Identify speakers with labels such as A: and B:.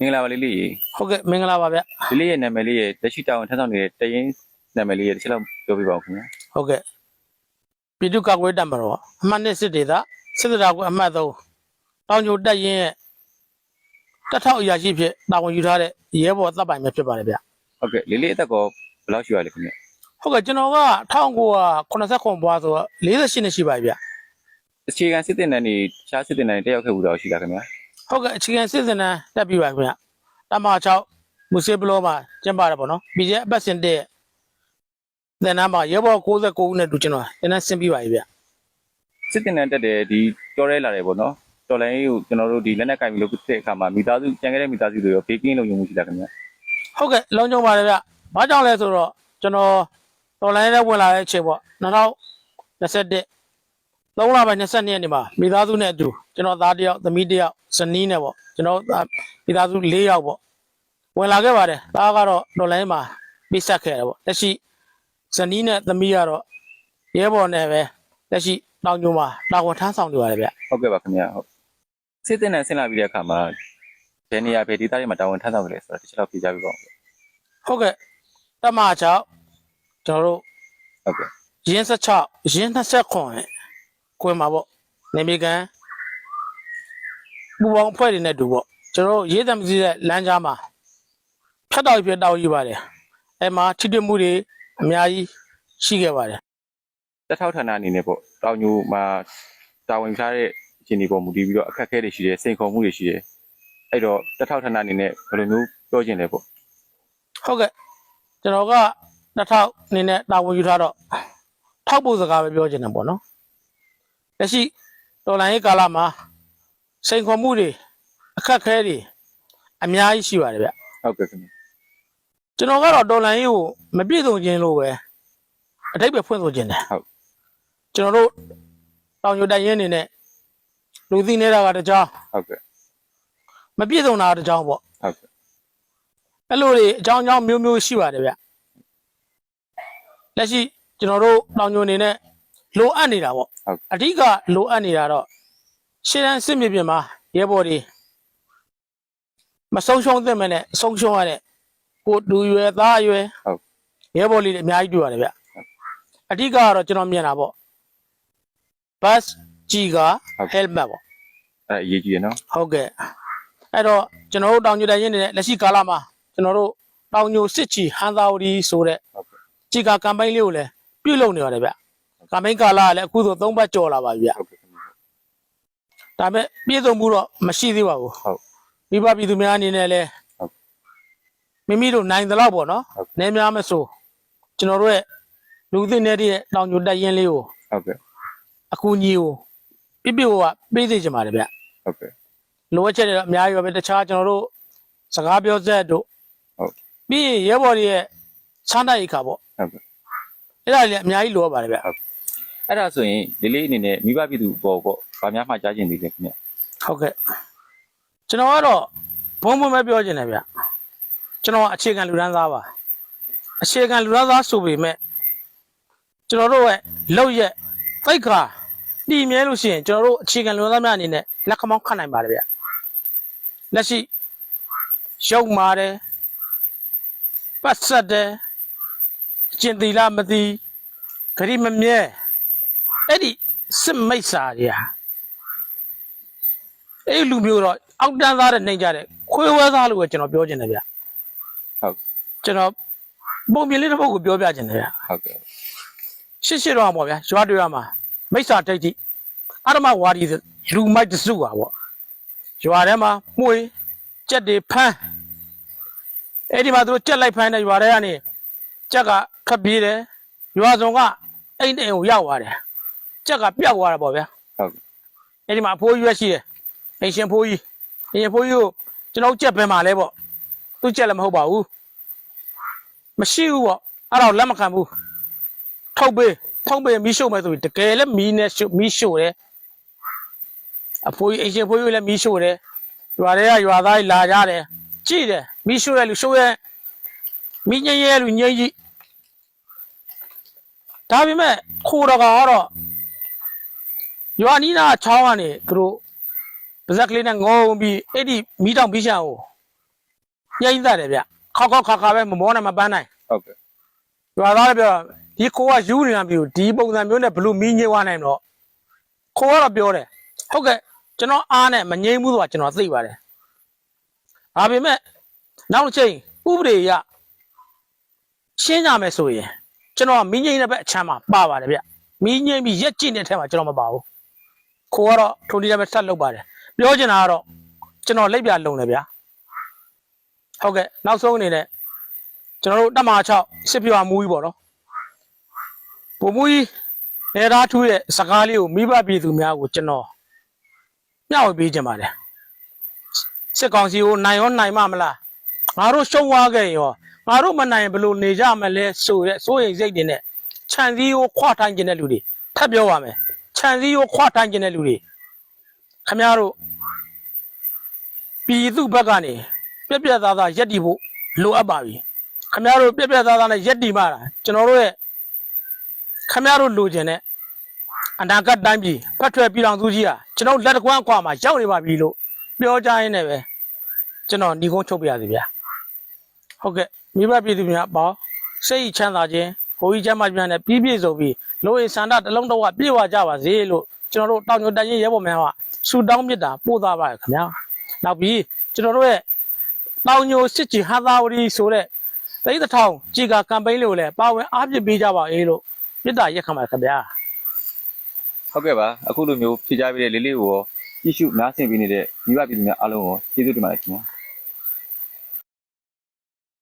A: မင်္ဂလာပါလေးလေးရေ
B: ဟုတ်ကဲ့မင်္ဂလာပါဗျ
A: လေးလေးရဲ့နာမည်လေးရဲ့လက်ရှိတာဝန်ထမ်းဆောင်နေတဲ့တရင်နာမည်လေးရဲ့တစ်ချက်လောက်ပြောပြပါဦးခင်ဗျာ
B: ဟုတ်ကဲ့ပြည်သူ့ကာကွယ်တပ်မတော်အမှတ်နှစ်စစ်ဒေသစစ်တပ်ကွယ်အမှတ်3တောင်ကျိုတက်ရင်ရဲ့တထောက်အရာရှိဖြစ်တာဝန်ယူထားတဲ့ရဲဘော်တပ်ပိုင်ပဲဖြစ်ပါတယ်ဗျ
A: ဟုတ်ကဲ့လေးလေးအသက်ကောဘယ်လောက်ရှိပါလဲခင်ဗျာ
B: ဟုတ်ကဲ့ကျွန်တော်က1989ဘွားဆိုတော့48နှစ်ရှိပါပြီဗျ
A: အခြေခံစစ်တင်တန်းနေရှားစစ်တင်တန်းနေတက်ရောက်ခဲ့ဘူးတော့ရှိလားခင်ဗျာ
B: ဟုတ်ကဲ့အခြေခံစစ်စင်တန်းတက်ပြီးပါခင်ဗျတမ6မူစစ်ဘလောမှာကျင်းပတာပေါ့နော်ပြည်ရဲ့အပတ်စဉ်တက်သင်တန်းမှာရဲဘော်69ဦးနဲ့တူကျွန်တော်သင်တန်းဆင်းပြီးပါပြီဗျ
A: စစ်တင်တန်းတက်တယ်ဒီကြောရဲလာတယ်ပေါ့နော်တော်လိုင်းကိုကျွန်တော်တို့ဒီလက်နက်ကင်ပြီးလို့ပြတဲ့အခါမှာမိသားစုကြံခဲ့တဲ့မိသားစုတွေရောဘေးကင်းလုံခြုံမှုရှိတာခင်ဗျ
B: ဟုတ်ကဲ့လုံခြုံပါတယ်ဗျဘာကြောင့်လဲဆိုတော့ကျွန်တော်တော်လိုင်းနဲ့ဝင်လာတဲ့အချိန်ပေါ့2021 3လပိုင်း22ရက်နေ့မှာမိသားစုနဲ့အတူကျွန်တော်သားတစ်ယောက်သမီးတစ်ယောက်ဇနီးနဲ့ပေါ့ကျွန်တော်သားမိသားစု4ယောက်ပေါ့ဝင်လာခဲ့ပါတယ်။သားကတော့တော်လိုင်းမှာပြစ်ဆက်ခဲ့တယ်ပေါ့။လက်ရှိဇနီးနဲ့သမီးကတော့ရဲဘော်နဲ့ပဲလက်ရှိတောင်ကျုံမှာတာဝန်ထမ်းဆောင်နေပါတယ်ဗျ
A: ဟုတ်ကဲ့ပါခင်ဗျာဟုတ်စစ်တင်တန်းဆင်းလာပြီးတဲ့အခါမှာဘယ်နေရာဘယ်ဒေသတွေမှာတာဝန်ထမ်းဆောင်ကြလဲဆိုတော့တစ်ချက်လောက်ပြကြပြပါဦး။
B: ဟုတ်ကဲ့တမ6ကျွန်တော်တို့
A: ဟုတ်ကဲ့
B: ရင်း16ရင်း29 ခွင်မှာပေါ့နေမြေကန်ပူပေါင်းအဖွဲ့တွေနဲ့တူပေါ့ကျွန်တော်တို့ရေးသမစီတဲ့လမ်းကြားမှာဖြတ်တော်ပြတောက်ယူပါတယ်အဲမှာထိတွေ့မှုတွေအများကြီးရှိခဲ့ပါတယ်
A: တထောက်ဌာနအနေနဲ့ပေါ့တောင်ညိုမှာတာဝန်ထားတဲ့အခြေအနေပေါ်မူတည်ပြီးတော့အခက်အခဲတွေရှိတယ်စိန်ခေါ်မှုတွေရှိတယ်အဲ့တော့တထောက်ဌာနအနေနဲ့ဘယ်လိုမျိုးပြောချင်လဲပေါ့
B: ဟုတ်ကဲ့ကျွန်တော်က2000အနေနဲ့တာဝန်ယူထားတော့ထောက်ဖို့စကားပဲပြောချင်တယ်ပေါ့နော် လက်ရှိတော်လိုင်းရေးကာလမှာစိန်ခေါ်မှုတွေအခက်အခဲတွေအများကြီးရှိပါတယ်ဗျ
A: ဟုတ်ကဲ့ခင်ဗျ
B: ကျွန်တော်ကတော့တော်လန်ရေးကိုမပြည့်စုံခြင်းလို့ပဲအထိပ္ပယ်ဖွင့်ဆိုခြင်းတယ်
A: ဟုတ်
B: ကျွန်တော်တို့တောင်ညိုတိုင်ရင်နေနဲ့လူသိနေတာကတစ်ကြောင်း
A: ဟုတ်ကဲ့
B: မပြည့်စုံတာကတစ်ကြောင်းပေါ့
A: ဟုတ်ကဲ့
B: အဲ့လိုတွေအကြောင်းအကြောင်းမျိုးမျိုးရှိပါတယ်ဗျလက်ရှိကျွန်တော်တို့တောင်ညိုနေနဲ့ လိုအပ်နေတာပေါ့
A: ဟုတ်
B: အဓိကလိုအပ်နေတာတော့ရှေ့တန်းစစ်မြေပြင်မှာရဲဘော်တွေမဆုံးရှုံးသင့်မနဲ့ဆုံးရှုံးရတဲ့ကိုတူရွယ်သားရွယ်
A: ဟုတ်
B: ရဲဘော်လေးတွေအများကြီးတွေ့ရတယ်ဗျအဓိကကတော့ကျွန်တော်မြင်တာပေါ့ဘတ်ကြီးက helmet ပေါ့
A: အဲ့ဒါအရေးကြီးရနော်
B: ဟုတ်ကဲ့အဲ့တော့ကျွန်တော်တို့တောင်ညိုတိုင်ရင်နေတဲ့လက်ရှိကာလမှာကျွန်တော်တို့တောင်ညိုစစ်ချီဟန်သာဝတီဆိုတဲ့
A: ဟုတ်ကဲ့
B: ကြီးကကမ်ပိန်းလေးကိုလည်းပြုလုပ်နေရတယ်ဗျ ကမ်ပိန်းကာလကလည်းအခုဆို၃ဘတ်ကျော်လာပါပြီဗျ
A: ဟုတ်ကဲ့ခင်ဗျ
B: ဒါပေမဲ့ပြည့်စုံမှုတော့မရှိသေးပါဘူး
A: ဟုတ်
B: မိဘပြည်သူများအနေနဲ့လည်း
A: ဟုတ်
B: မိမိတို့နိုင်သလောက်ပေါ့နော်
A: ဟုတ်
B: နည်းများမဆိုကျွန်တော်တို့ရဲ့လူသစ်နေတဲ့တောင်ညိုတက်ရင်လေးကို
A: ဟုတ်ကဲ့
B: အကူအညီကိုပြပြဝပေးသေးချင်ပါတယ်ဗျ
A: ဟုတ်ကဲ့
B: လိုအပ်ချက်တွေတော့အများကြီးပါပဲတခြားကျွန်တော်တို့စကားပြောဆက်တို့
A: ဟုတ်
B: ပြီးရင်ရဲဘော်တွေရဲ့စမ်းတိုက်ခါပေါ့
A: ဟုတ်ကဲ့
B: အဲ့ဒါတွေလည်းအများကြီးလိုအပ်ပါတယ်ဗျ
A: အဲ့ဒါဆိုရင်လေးလေးအနေနဲ့မိဘပြည်သူပေါ်ပေါ့ဗာများမှကြားချင်သေးတယ်ခင်ဗျ
B: ဟုတ်ကဲ့ကျွန်တော်ကတော့ဘုံဘုံပဲပြောချင်တယ်ဗျကျွန်တော်ကအခြေခံလူဒန်းသားပါအခြေခံလူဒန်းသားဆိုပေမဲ့ကျွန်တော်တို့ရဲ့လောက်ရက်သိတ်ခါတည်မြဲလို့ရှိရင်ကျွန်တော်တို့အခြေခံလူဒန်းသားများအနေနဲ့လက်ခမောင်းခတ်နိုင်ပါတယ်ဗျလက်ရှိရုပ်မာတယ်ပတ်ဆက်တယ်ကျင်တီလာမသိဂရိမမြဲ အဲ့ဒီစစ်မိတ်စာတွေဟာအဲ့ဒီလူမျိုးတော့အောက်တန်းသားတဲ့နှိမ်ကြတဲ့ခွေးဝဲသားလို့ပဲကျွန်တော်ပြောချင်တယ်ဗျ
A: ဟုတ်
B: ကျွန်တော်ပုံမြင်လေးတစ်ပုဒ်ကိုပြောပြချင်တယ်ဗျ
A: ဟုတ်ကဲ့
B: ရှစ်ရှစ်တော့ပေါ့ဗျာရွာတွေရမှာမိစ္ဆာတိတ်တိအရမဝါဒီလူမိုက်တစုပါပေါ့ရွာထဲမှာမှုေးကြက်တွေဖမ်းအဲ့ဒီမှာသူတို့ကြက်လိုက်ဖမ်းတဲ့ရွာထဲကနေကြက်ကခပ်ပြေးတယ်ရွာစုံကအိမ်တိမ်ကိုရောက်သွားတယ် ကြက်ကပြောက်သွားတာပေါ့ဗျာ
A: ဟုတ်ကဲ့
B: အဲ့ဒီမှာအဖိုးကြီးရွက်ရှိတယ်အိမ်ရှင်ဖိုးကြီးအိမ်ရှင်ဖိုးကြီးကိုကျွန်တော်ကြက်ပဲမှာလဲပေါ့သူကြက်လည်းမဟုတ်ပါဘူးမရှိဘူးပေါ့အဲ့တော့လက်မခံဘူးထုတ်ပေးထုတ်ပေးမီးရှို့မယ်ဆိုပြီးတကယ်လည်းမီးနဲ့ရှို့မီးရှို့တယ်အဖိုးကြီးအိမ်ရှင်ဖိုးကြီးလည်းမီးရှို့တယ်ရွာတွေကရွာသားကြီးလာကြတယ်ကြည့်တယ်မီးရှို့ရလူရှို့ရမီးငိမ့်ရလူငိမ့်ကြီးဒါပေမဲ့ခိုးတော်ကတော့ ရွာနီးနားချောင်းကနေသူတို့ပါဇက်ကလေးနဲ့ငုံပြီးအဲ့ဒီမီးတောင်ပြီးရှာကိုညှိမ့်သက်တယ်ဗျခောက်ခောက်ခါခါပဲမမောနဲ့မပန်းနိုင်
A: ဟုတ်ကဲ့
B: ရွာသားလည်းပြောဒီခိုးကယူနေတာမျိုးဒီပုံစံမျိုးနဲ့ဘလို့မီးငြိမ်းသွားနိုင်မလို့ခိုးကတော့ပြောတယ်ဟုတ်ကဲ့ကျွန်တော်အားနဲ့မငြိမ်းဘူးဆိုတာကျွန်တော်သိပါတယ်ဒါပေမဲ့နောက်တစ်ချိန်ဥပဒေအရရှင်းကြမယ်ဆိုရင်ကျွန်တော်ကမီးငြိမ်းတဲ့ဘက်အချမ်းမှာပါပါတယ်ဗျမီးငြိမ်းပြီးရက်ကျင့်တဲ့ထဲမှာကျွန်တော်မပါဘူး ခိုးကတော့ထုံဒီလည်းပဲဆက်လုပ်ပါတယ်ပြောချင်တာကတော့ကျွန်တော်လက်ပြလုံတယ်ဗျာဟုတ်ကဲ့နောက်ဆုံးအနေနဲ့ကျွန်တော်တို့တက်မဟာ6စစ်ပြွာမူကြီးပေါ့နော်ပုံမူကြီးနေသားထူးရဲ့စကားလေးကိုမိဘပြည်သူများကိုကျွန်တော်မျှဝေပေးခြင်းပါတယ်စစ်ကောင်စီကိုနိုင်ရောနိုင်မမလားငါတို့ရှုံးသွားခဲ့ရင်ရောငါတို့မနိုင်ရင်ဘယ်လိုနေကြမလဲဆိုရဲစိုးရိမ်စိတ်တွေနဲ့ခြံစည်းကိုခွာထိုင်းခြင်းတဲ့လူတွေထပ်ပြောပါမယ် ခြံစည်းကိုခွာထိုင်းခြင်းတဲ့လူတွေခမရတို့ပြည်သူဘက်ကနေပြက်ပြက်သားသားရက်တည်ဖို့လိုအပ်ပါပြီခမရတို့ပြက်ပြက်သားသားနဲ့ရက်တီမှတာကျွန်တော်တို့ရဲ့ခမရတို့လိုချင်တဲ့အနာဂတ်တိုင်းပြည်ဖတ်ထွက်ပြည်တော်သူကြီးဟာကျွန်တော်လက်တကွမ်းအကွာမှာရောက်နေပါပြီလို့ပြောကြရင်းနဲ့ပဲကျွန်တော်ညီကုန်းချုပ်ပြရစီဗျာဟုတ်ကဲ့မိဘပြည်သူများပေါ့စိတ်ချမ်းသာခြင်း ကိုကြီးချမ်းသာခြင်းနဲ့ပြည့်ပြည့်စုံပြီးလိုအင်ဆန္ဒတစ်လုံးတော့ပြည့်ဝကြပါစေလို့ကျွန်တော်တို့တောင်ညိုတန်ရင်ရဲဘော်များကဆူတောင်းမြစ်တာပို့သားပါရခင်ဗျာနောက်ပြီးကျွန်တော်တို့ရဲ့တောင်ညိုစစ်ကြီးဟာသာဝတီဆိုတဲ့တိတ်တထောင်ကြည်ကကမ်ပိန်းလေးကိုလည်းပါဝင်အားပြပေးကြပါအေးလို့မေတ္တာရက်ခံပါခင်ဗျာ
A: ဟုတ်ကဲ့ပါအခုလိုမျိုးဖြေကြားပေးတဲ့လေးလေးကိုရောကြည့်ရှုနားဆင်ပေးနေတဲ့မိဘပြည်သူများအားလုံးကိုကျေးဇူးတင်ပါတယ်ခင်ဗျာ